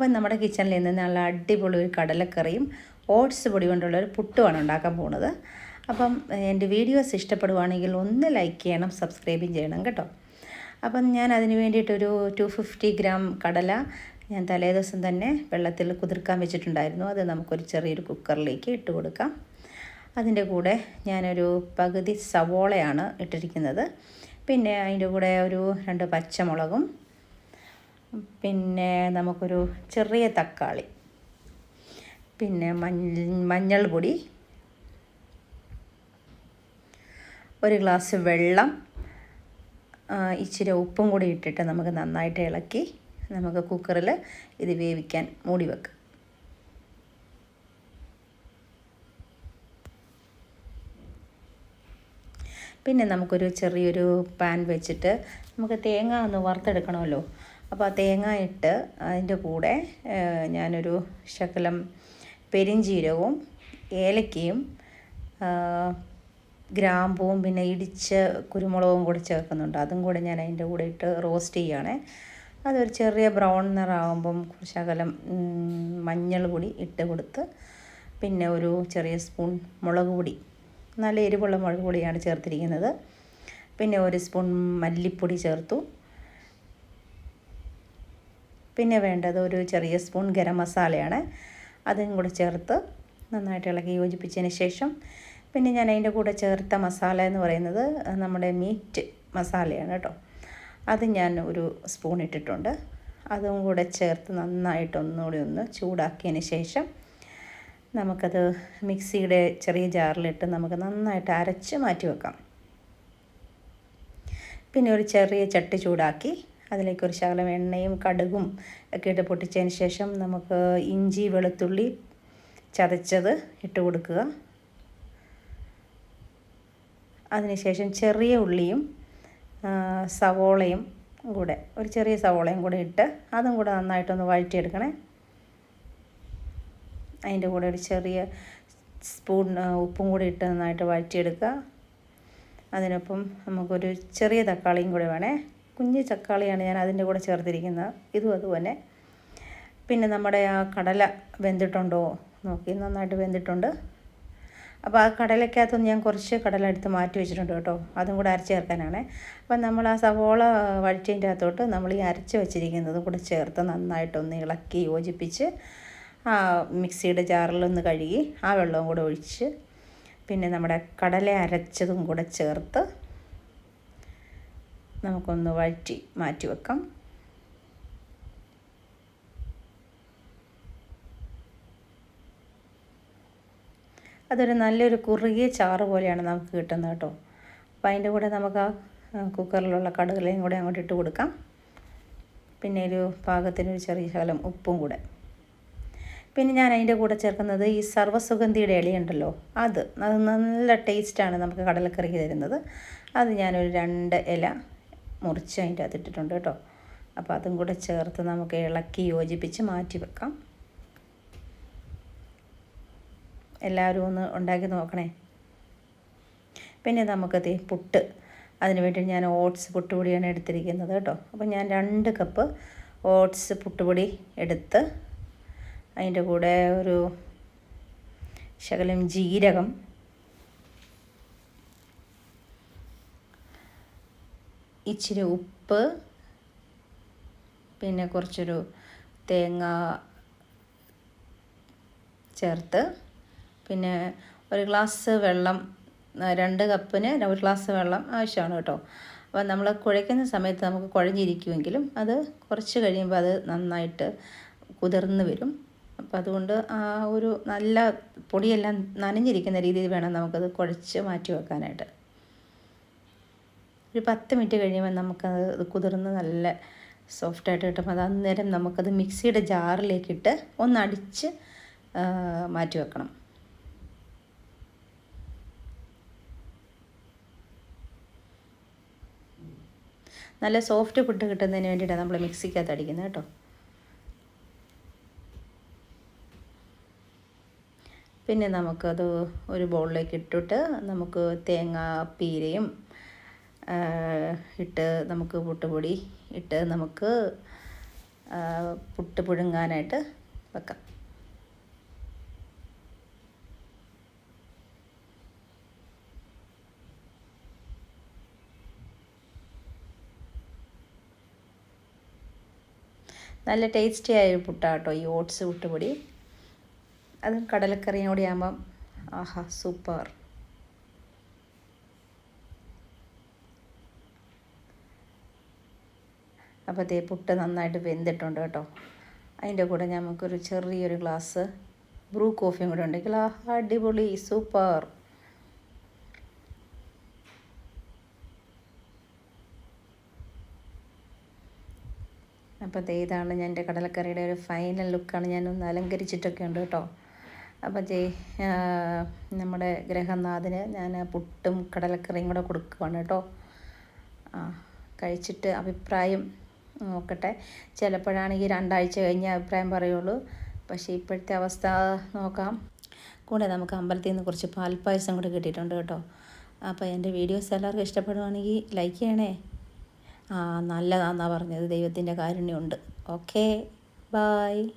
അപ്പം നമ്മുടെ കിച്ചണിൽ നിന്ന് നല്ല അടിപൊളി ഒരു കടലക്കറിയും ഓട്സ് പൊടി കൊണ്ടുള്ള ഒരു പുട്ടുമാണ് ഉണ്ടാക്കാൻ പോകുന്നത് അപ്പം എന്റെ വീഡിയോസ് ഇഷ്ടപ്പെടുവാണെങ്കിൽ ഒന്ന് ലൈക്ക് ചെയ്യണം സബ്സ്ക്രൈബും ചെയ്യണം കേട്ടോ. അപ്പം ഞാൻ അതിന് വേണ്ടിയിട്ടൊരു ടു ഫിഫ്റ്റി ഗ്രാം കടല ഞാൻ തലേദിവസം തന്നെ വെള്ളത്തിൽ കുതിർക്കാൻ വെച്ചിട്ടുണ്ടായിരുന്നു. അത് നമുക്കൊരു ചെറിയൊരു കുക്കറിലേക്ക് ഇട്ട് കൊടുക്കാം. അതിന്റെ കൂടെ ഞാനൊരു പകുതി സവോളയാണ് ഇട്ടിരിക്കുന്നത്. പിന്നെ അതിന്റെ കൂടെ ഒരു രണ്ട് പച്ചമുളകും പിന്നെ നമുക്കൊരു ചെറിയ തക്കാളി. പിന്നെ മഞ്ഞൾപ്പൊടി മഞ്ഞൾ പൊടി. ഒരു ഗ്ലാസ് വെള്ളം. ഇച്ചിരി ഉപ്പും കൂടി ഇട്ടിട്ട് നമുക്ക് നന്നായിട്ട് ഇളക്കി നമുക്ക് കുക്കറിൽ ഇത് വേവിക്കാൻ മൂടി വെക്കാം. പിന്നെ നമുക്കൊരു ചെറിയൊരു പാൻ വെച്ചിട്ട് നമുക്ക് തേങ്ങ ഒന്ന് വറുത്തെടുക്കണമല്ലോ. അപ്പോൾ ആ തേങ്ങ ഇട്ട് അതിന്റെ കൂടെ ഞാനൊരു ശകലം പെരിഞ്ചീരകവും ഏലക്കയും ഗ്രാമ്പൂവും പിന്നെ ഇടിച്ച കുരുമുളകും കൂടെ ചേർക്കുന്നുണ്ട്. അതും കൂടെ ഞാൻ അതിന്റെ കൂടെ ഇട്ട് റോസ്റ്റ് ചെയ്യുകയാണേ അതൊരു ചെറിയ ബ്രൗൺ നിറാകുമ്പം ശകലം മഞ്ഞൾ പൊടി ഇട്ട് കൊടുത്ത് പിന്നെ ഒരു ചെറിയ സ്പൂൺ മുളക് പൊടി നല്ല എരിവുള്ള മുളക് പൊടിയാണ് ചേർത്തിരിക്കുന്നത്. പിന്നെ ഒരു സ്പൂൺ മല്ലിപ്പൊടി ചേർത്തു. പിന്നെ വേണ്ടത് ഒരു ചെറിയ സ്പൂൺ ഗരം മസാലയാണ്. അതും കൂടെ ചേർത്ത് നന്നായിട്ട് ഇളക്കി യോജിപ്പിച്ചതിന് ശേഷം പിന്നെ ഞാൻ അതിന്റെ കൂടെ ചേർത്ത മസാല എന്ന് പറയുന്നത് നമ്മുടെ മീറ്റ് മസാലയാണ് കേട്ടോ. അത് ഞാൻ ഒരു സ്പൂൺ ഇട്ടിട്ടുണ്ട്. അതും കൂടെ ചേർത്ത് നന്നായിട്ട് ഒന്നുകൂടി ഒന്ന് ചൂടാക്കിയതിന് ശേഷം നമുക്കത് മിക്സിയുടെ ചെറിയ ജാറിലിട്ട് നമുക്ക് നന്നായിട്ട് അരച്ച് മാറ്റി വെക്കാം. പിന്നെ ഒരു ചെറിയ ചട്ടി ചൂടാക്കി അതിലേക്ക് ഒരു ശകലം എണ്ണയും കടുകും ഒക്കെ ഇട്ട് പൊട്ടിച്ചതിന് ശേഷം നമുക്ക് ഇഞ്ചി വെളുത്തുള്ളി ചതച്ചത് ഇട്ട് കൊടുക്കുക. അതിനുശേഷം ചെറിയ ഉള്ളിയും സവോളയും കൂടെ ഒരു ചെറിയ സവോളയും കൂടെ ഇട്ട് അതും കൂടെ നന്നായിട്ടൊന്ന് വഴറ്റിയെടുക്കണേ. അതിന്റെ കൂടെ ഒരു ചെറിയ സ്പൂൺ ഉപ്പും കൂടി ഇട്ട് നന്നായിട്ട് വഴറ്റിയെടുക്കുക. അതിനൊപ്പം നമുക്കൊരു ചെറിയ തക്കാളിയും കൂടെ വേണേ. കുഞ്ഞ് തക്കാളിയാണ് ഞാൻ അതിന്റെ കൂടെ ചേർത്തിരിക്കുന്നത്. ഇതും അതുപോലെ. പിന്നെ നമ്മുടെ ആ കടല വെന്തിട്ടുണ്ടോ? നോക്കി നന്നായിട്ട് വെന്തിട്ടുണ്ട്. അപ്പോൾ ആ കടലക്കകത്തുനിന്ന് ഞാൻ കുറച്ച് കടല എടുത്ത് മാറ്റി വെച്ചിട്ടുണ്ട് കേട്ടോ. അതും കൂടെ അരച്ച് ചേർക്കാനാണ്. അപ്പം നമ്മൾ ആ സവോള വഴിച്ചതിന്റെ അകത്തോട്ട് നമ്മൾ ഈ അരച്ച് വെച്ചിരിക്കുന്നത് കൂടെ ചേർത്ത് നന്നായിട്ടൊന്ന് ഇളക്കി യോജിപ്പിച്ച് ആ മിക്സിയുടെ ജാറിലൊന്ന് കഴുകി ആ വെള്ളവും കൂടെ ഒഴിച്ച് പിന്നെ നമ്മുടെ കടല അരച്ചതും കൂടെ ചേർത്ത് നമുക്കൊന്ന് വഴറ്റി മാറ്റി വെക്കാം. അതൊരു നല്ലൊരു കുറുകിയ ചാറ് പോലെയാണ് നമുക്ക് കിട്ടുന്നത് കേട്ടോ. അപ്പം അതിന്റെ കൂടെ നമുക്ക് ആ കുക്കറിലുള്ള കടുകളെയും കൂടെ അങ്ങോട്ട് ഇട്ട് കൊടുക്കാം. പിന്നെ ഒരു പാകത്തിനൊരു ചെറിയ ശകലം ഉപ്പും കൂടെ. പിന്നെ ഞാൻ അതിന്റെ കൂടെ ചേർക്കുന്നത് ഈ സർവസുഗന്ധിയുടെ ഇലയുണ്ടല്ലോ അത്. അത് നല്ല ടേസ്റ്റാണ് നമുക്ക് കടലക്കറിക്ക് തരുന്നത്. അത് ഞാനൊരു രണ്ട് ഇല മുറിച്ച് അതിന്റെ അതിട്ടിട്ടുണ്ട് കേട്ടോ. അപ്പോൾ അതും കൂടെ ചേർത്ത് നമുക്ക് ഇളക്കി യോജിപ്പിച്ച് മാറ്റി വെക്കാം. എല്ലാവരും ഒന്ന് ഉണ്ടാക്കി നോക്കണേ. പിന്നെ നമുക്ക് തേ പുട്ട്. അതിന് വേണ്ടി ഞാൻ ഓട്സ് പുട്ടുപൊടിയാണ് എടുത്തിരിക്കുന്നത് കേട്ടോ. അപ്പോൾ ഞാൻ രണ്ട് കപ്പ് ഓട്സ് പുട്ടുപൊടി എടുത്ത് അതിന്റെ കൂടെ ഒരു ശകലം ജീരകം ഇച്ചിരി ഉപ്പ് പിന്നെ കുറച്ചൊരു തേങ്ങ ചേർത്ത് പിന്നെ ഒരു ഗ്ലാസ് വെള്ളം രണ്ട് കപ്പിന് ഒരു ഗ്ലാസ് വെള്ളം ആവശ്യമാണ് കേട്ടോ. അപ്പോൾ നമ്മൾ കുഴയ്ക്കുന്ന സമയത്ത് നമുക്ക് കുഴഞ്ഞിരിക്കുമെങ്കിലും അത് കുറച്ച് കഴിയുമ്പോൾ അത് നന്നായിട്ട് കുതിർന്ന് വരും. അപ്പം അതുകൊണ്ട് ആ ഒരു നല്ല പൊടിയെല്ലാം നനഞ്ഞിരിക്കുന്ന രീതിയിൽ വേണം നമുക്കത് കുഴച്ച് മാറ്റി വെക്കാനായിട്ട്. ഒരു പത്ത് മിനിറ്റ് കഴിയുമ്പോൾ നമുക്കത് കുതിർന്ന് നല്ല സോഫ്റ്റായിട്ട് കിട്ടും. അത് അന്നേരം നമുക്കത് മിക്സിയുടെ ജാറിലേക്കിട്ട് ഒന്ന് അടിച്ച് മാറ്റി വെക്കണം. നല്ല സോഫ്റ്റ് ഫുഡ് കിട്ടുന്നതിന് വേണ്ടിയിട്ടാണ് നമ്മൾ മിക്സിക്കകത്ത് അടിക്കുന്നത് കേട്ടോ. പിന്നെ നമുക്കത് ഒരു ബൗളിലേക്ക് ഇട്ടിട്ട് നമുക്ക് തേങ്ങാ പീരയും ഇട്ട് നമുക്ക് പുട്ടുപൊടി ഇട്ട് നമുക്ക് പുട്ട് പുഴുങ്ങാനായിട്ട് വെക്കാം. നല്ല ടേസ്റ്റി ആയ പുട്ടാട്ടോ ഈ ഓട്സ് പുട്ടുപൊടി. അതും കടലക്കറിയും കൂടി ആകുമ്പം ആഹാ സൂപ്പർ. അപ്പോൾ തേ പുട്ട് നന്നായിട്ട് വെന്തിട്ടുണ്ട് കേട്ടോ. അതിന്റെ കൂടെ നമുക്കൊരു ചെറിയൊരു ഗ്ലാസ് ബ്രൂ കോഫിയും കൂടെ ഉണ്ടെങ്കിൽ ആ അടിപൊളി സൂപ്പർ. അപ്പോൾ ഇതാണ് ഞാൻ എന്റെ കടലക്കറിയുടെ ഒരു ഫൈനൽ ലുക്കാണ് ഞാനൊന്ന് അലങ്കരിച്ചിട്ടൊക്കെ ഉണ്ട് കേട്ടോ. അപ്പോൾ ജയ് നമ്മുടെ ഗ്രഹനാഥന് ഞാൻ പുട്ടും കടലക്കറിയും കൂടെ കൊടുക്കുവാണ് കേട്ടോ. ആ കഴിച്ചിട്ട് അഭിപ്രായം നോക്കട്ടെ. ചിലപ്പോഴാണെങ്കിൽ രണ്ടാഴ്ച കഴിഞ്ഞ് അഭിപ്രായം പറയുള്ളൂ. പക്ഷേ ഇപ്പോഴത്തെ അവസ്ഥ നോക്കാം. കൂടെ നമുക്ക് അമ്പലത്തിൽ നിന്ന് കുറച്ച് പാൽപ്പായസം കൂടെ കിട്ടിയിട്ടുണ്ട് കേട്ടോ. അപ്പോൾ എന്റെ വീഡിയോസ് എല്ലാവർക്കും ഇഷ്ടപ്പെടുവാണെങ്കിൽ ലൈക്ക് ചെയ്യണേ. ആ നല്ലതാണെന്നാണ് പറഞ്ഞത്. ദൈവത്തിന്റെ കാരുണ്യമുണ്ട്. Okay bye